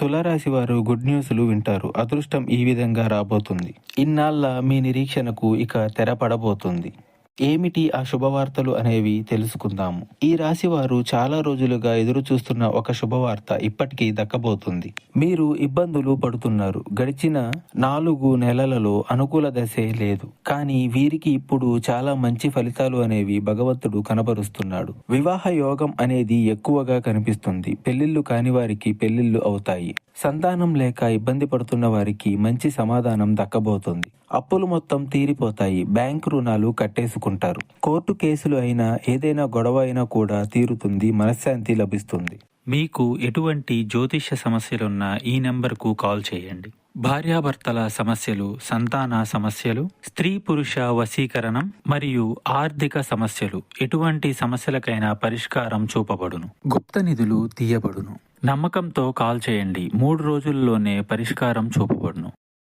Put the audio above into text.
తులారాశి వారు గుడ్ న్యూస్లు వింటారు. అదృష్టం ఈ విధంగా రాబోతుంది. ఇన్నాళ్ళ మీ నిరీక్షణకు ఇక తెరపడబోతుంది. ఏమిటి ఆ శుభవార్తలు అనేవి తెలుసుకుందాము. ఈ రాశి వారు చాలా రోజులుగా ఎదురు చూస్తున్న ఒక శుభవార్త ఇప్పటికీ దక్కబోతుంది. మీరు ఇబ్బందులు పడుతున్నారు. గడిచిన నాలుగు నెలలలో అనుకూల దశే లేదు. కానీ వీరికి ఇప్పుడు చాలా మంచి ఫలితాలు అనేవి భగవంతుడు కనబరుస్తున్నాడు. వివాహ యోగం అనేది ఎక్కువగా కనిపిస్తుంది. పెళ్ళిళ్ళు కాని వారికి పెళ్ళిళ్ళు అవుతాయి. సంతానం లేక ఇబ్బంది పడుతున్న వారికి మంచి సమాధానం దక్కబోతుంది. అప్పులు మొత్తం తీరిపోతాయి. బ్యాంకు రుణాలు కట్టేసుకుంటారు. కోర్టు కేసులు అయినా ఏదైనా గొడవ అయినా కూడా తీరుతుంది. మనశ్శాంతి లభిస్తుంది. మీకు ఎటువంటి జ్యోతిష్య సమస్యలున్నా ఈ నెంబర్కు కాల్ చేయండి. భార్యాభర్తల సమస్యలు సంతాన సమస్యలు స్త్రీ పురుష వశీకరణం మరియు ఆర్థిక సమస్యలు. ఎటువంటి సమస్యలకైనా పరిష్కారం చూపబడును. గుప్త నిధులు తీయబడును. నమ్మకంతో కాల్ చేయండి. మూడు రోజుల్లోనే పరిష్కారం చూపబడును.